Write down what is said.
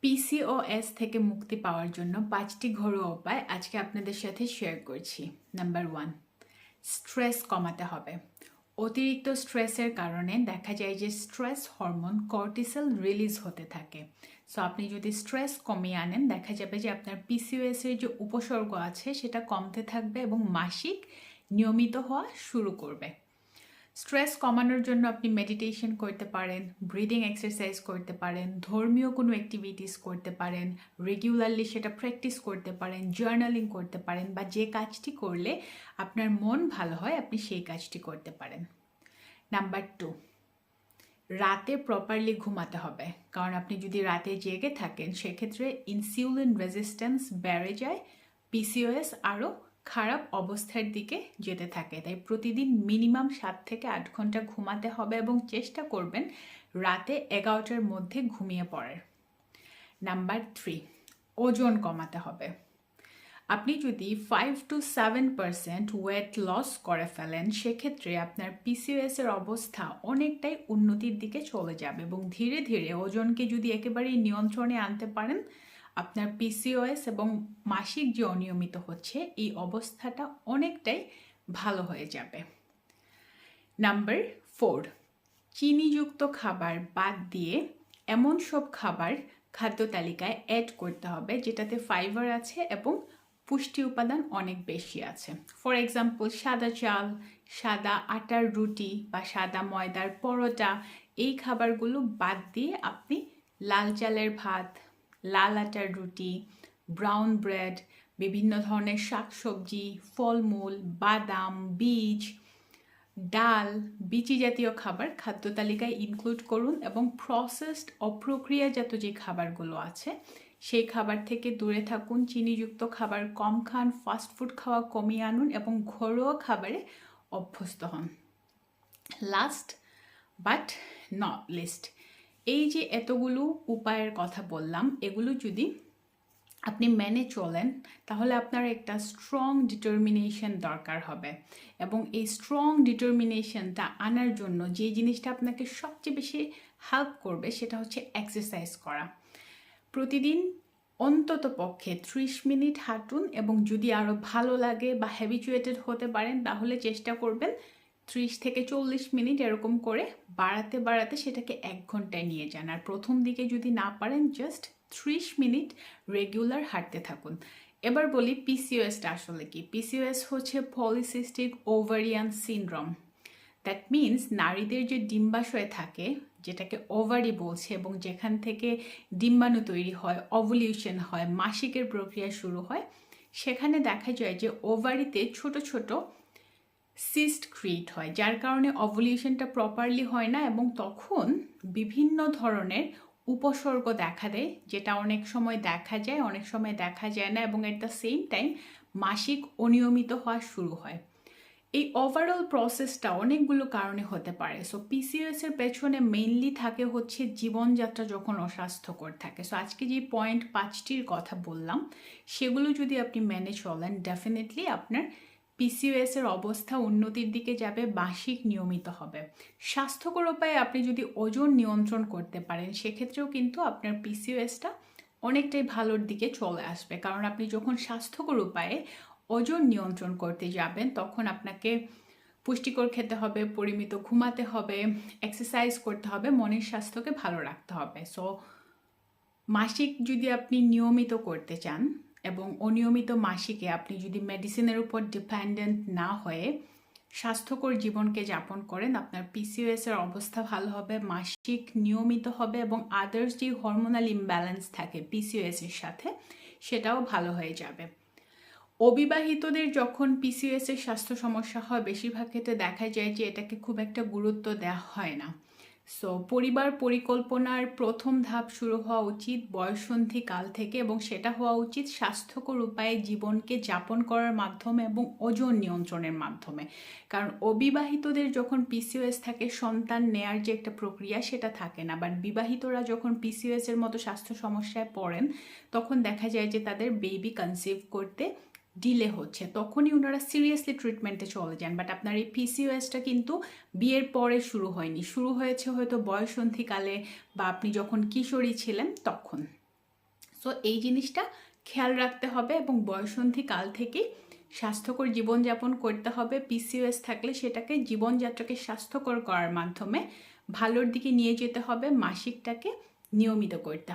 PCOS থেকে মুক্তি পাওয়ার জন্য পাঁচটি ঘরোয়া উপায় আজকে আপনাদের সাথে শেয়ার করছি। নাম্বার ওয়ান স্ট্রেস কমাতে হবে। অতিরিক্ত স্ট্রেসের কারণে দেখা যায় যে স্ট্রেস হরমোন কর্টিসেল রিলিজ হতে থাকে। সো আপনি যদি স্ট্রেস কমিয়ে আনেন, দেখা যাবে যে আপনার পিসিওএস এর যে উপসর্গ আছে, সেটা কমতে থাকবে এবং মাসিক নিয়মিত হওয়া শুরু করবে। স্ট্রেস কমানোর জন্য আপনি মেডিটেশন করতে পারেন ব্রিদিং এক্সারসাইজ করতে পারেন, ধর্মীয় কোনো অ্যাক্টিভিটিস করতে পারেন রেগুলারলি সেটা প্র্যাকটিস করতে পারেন জার্নালিং করতে পারেন বা যে কাজটি করলে আপনার মন ভালো হয়, আপনি সেই কাজটি করতে পারেন। নাম্বার টু রাতে প্রপারলি ঘুমাতে হবে। কারণ আপনি যদি রাতে জেগে থাকেন, সেক্ষেত্রে ইনসিউলিন রেজিস্ট্যান্স বেড়ে যায় পিসিওএস আরও খারাপ অবস্থার দিকে যেতে থাকে। তাই প্রতিদিন মিনিমাম সাত থেকে আট ঘণ্টা ঘুমাতে হবে এবং চেষ্টা করবেন রাতে এগারোটার মধ্যে ঘুমিয়ে পড়ার। নাম্বার থ্রি ওজন কমাতে হবে। আপনি যদি five to seven percent weight loss করে ফেলেন, সেক্ষেত্রে আপনার পিসিওএস এর অবস্থা অনেকটাই উন্নতির দিকে চলে যাবে এবং ধীরে ধীরে ওজনকে যদি একেবারেই নিয়ন্ত্রণে আনতে পারেন আপনার পিসিওএস এবং মাসিক যে অনিয়মিত হচ্ছে, এই অবস্থাটা অনেকটাই ভালো হয়ে যাবে। নাম্বার ফোর চিনিযুক্ত খাবার বাদ দিয়ে এমন সব খাবার খাদ্য তালিকায় অ্যাড করতে হবে, যেটাতে ফাইবার আছে এবং পুষ্টি উপাদান অনেক বেশি আছে। ফর এক্সাম্পল সাদা চাল, সাদা আটার রুটি বা সাদা ময়দার পরোটা, এই খাবারগুলো বাদ দিয়ে আপনি লাল চালের ভাত লাল আটার রুটি ব্রাউন ব্রেড বিভিন্ন ধরনের শাকসবজি, ফলমূল, বাদাম, বীজ, ডাল, বিচি জাতীয় খাবার খাদ্য তালিকায় ইনক্লুড করুন এবং প্রসেসড অপ্রক্রিয়াজাত যে খাবারগুলো আছে, সেই খাবার থেকে দূরে থাকুন, চিনিযুক্ত খাবার কম খান ফাস্টফুড খাওয়া কমিয়ে আনুন এবং ঘরোয়া খাবারে অভ্যস্ত হন। লাস্ট বাট নট লিস্ট এই যে এতগুলো উপায়ের কথা বললাম, এগুলো যদি আপনি মেনে চলেন, তাহলে আপনার একটা স্ট্রং ডিটারমিনেশন দরকার হবে। এবং এই স্ট্রং ডিটারমিনেশনটা আনার জন্য যে জিনিসটা আপনাকে সবচেয়ে বেশি হেল্প করবে, সেটা হচ্ছে এক্সারসাইজ করা। প্রতিদিন অন্তত পক্ষে ত্রিশ মিনিট হাঁটুন এবং যদি আরও ভালো লাগে বা হ্যাবিচুয়েটেড হতে পারেন, তাহলে চেষ্টা করবেন ত্রিশ থেকে চল্লিশ মিনিট এরকম করে বাড়াতে বাড়াতে সেটাকে এক ঘন্টায় নিয়ে যান। আর প্রথম দিকে যদি না পারেন জাস্ট ত্রিশ মিনিট রেগুলার হাঁটতে থাকুন। এবার বলি পিসিওএসটা আসলে কি? পিসিওএস হচ্ছে polycystic ovarian syndrome that means নারীদের যে ডিম্বাশয় থাকে, যেটাকে ওভারি বলছে এবং যেখান থেকে ডিম্বাণু তৈরি হয় অভলিউশন হয়, মাসিকের প্রক্রিয়া শুরু হয়, সেখানে দেখা যায় যে ওভারিতে ছোট ছোট সিস্ট ক্রিয়েট হয়, যার কারণে অভলিউশনটা প্রপারলি হয় না এবং তখন বিভিন্ন ধরনের উপসর্গ দেখা দেয়, যেটা অনেক সময় দেখা যায়, অনেক সময় দেখা যায় না এবং এট দ্য সেম টাইম মাসিক অনিয়মিত হওয়া শুরু হয়। এই ওভারঅল প্রসেসটা অনেকগুলো কারণে হতে পারে। সো পিসিএস এর পেছনে মেইনলি থাকে হচ্ছে জীবনযাত্রা যখন অস্বাস্থ্যকর থাকে। সো আজকে যে পয়েন্ট পাঁচটির কথা বললাম, সেগুলো যদি আপনি মেনে চলেন ডেফিনেটলি আপনার পিসিওএস এর অবস্থা উন্নতির দিকে যাবে মাসিক নিয়মিত হবে। স্বাস্থ্যকর উপায়ে আপনি যদি ওজন নিয়ন্ত্রণ করতে পারেন, সেক্ষেত্রেও কিন্তু আপনার পিসিওএসটা অনেকটাই ভালোর দিকে চলে আসবে। কারণ আপনি যখন স্বাস্থ্যকর উপায়ে ওজন নিয়ন্ত্রণ করতে যাবেন, তখন আপনাকে পুষ্টিকর খেতে হবে, পরিমিত ঘুমাতে হবে এক্সারসাইজ করতে হবে, মনের স্বাস্থ্যকে ভালো রাখতে হবে। সো মাসিক যদি আপনি নিয়মিত করতে চান এবং অনিয়মিত মাসিকে আপনি যদি মেডিসিনের উপর ডিপেন্ডেন্ট না হয়ে স্বাস্থ্যকর জীবনকে যাপন করেন, আপনার পিসিওএস এর অবস্থা ভালো হবে, মাসিক নিয়মিত হবে এবং আদার্স যে হরমোনাল ইমব্যালেন্স থাকে পিসিওএস এর সাথে, সেটাও ভালো হয়ে যাবে। অবিবাহিতদের যখন পিসিওএস এর স্বাস্থ্য সমস্যা হয়, বেশিরভাগ ক্ষেত্রে দেখা যায় যে এটাকে খুব একটা গুরুত্ব দেওয়া হয় না। সো পরিবার পরিকল্পনার প্রথম ধাপ শুরু হওয়া উচিত বয়সন্ধি কাল থেকে এবং সেটা হওয়া উচিত স্বাস্থ্যকর উপায়ে জীবনকে যাপন করার মাধ্যমে এবং ওজন নিয়ন্ত্রণের মাধ্যমে। কারণ অবিবাহিতদের যখন পিসিওএস থাকে, সন্তান নেয়ার যে একটা প্রক্রিয়া সেটা থাকে না। বাট বিবাহিতরা যখন পিসিওএস এর মতো স্বাস্থ্য সমস্যায় পড়েন, তখন দেখা যায় যে তাদের বেবি কনসিভ করতে ডিলে হচ্ছে, তখনই ওনারা সিরিয়াসলি ট্রিটমেন্টে চলে যান। বাট আপনার এই পিসিওএসটা কিন্তু বিয়ের পরে শুরু হয়নি। শুরু হয়েছে হয়তো বয়সন্ধিকালে বা আপনি যখন কিশোরী ছিলেন তখন। সো এই জিনিসটা খেয়াল রাখতে হবে এবং বয়সন্ধি কাল থেকে স্বাস্থ্যকর জীবনযাপন করতে হবে। পিসিওএস থাকলে সেটাকে জীবনযাত্রাকে স্বাস্থ্যকর করার মাধ্যমে ভালোর দিকে নিয়ে যেতে হবে, মাসিকটাকে নিয়মিত করতে হবে।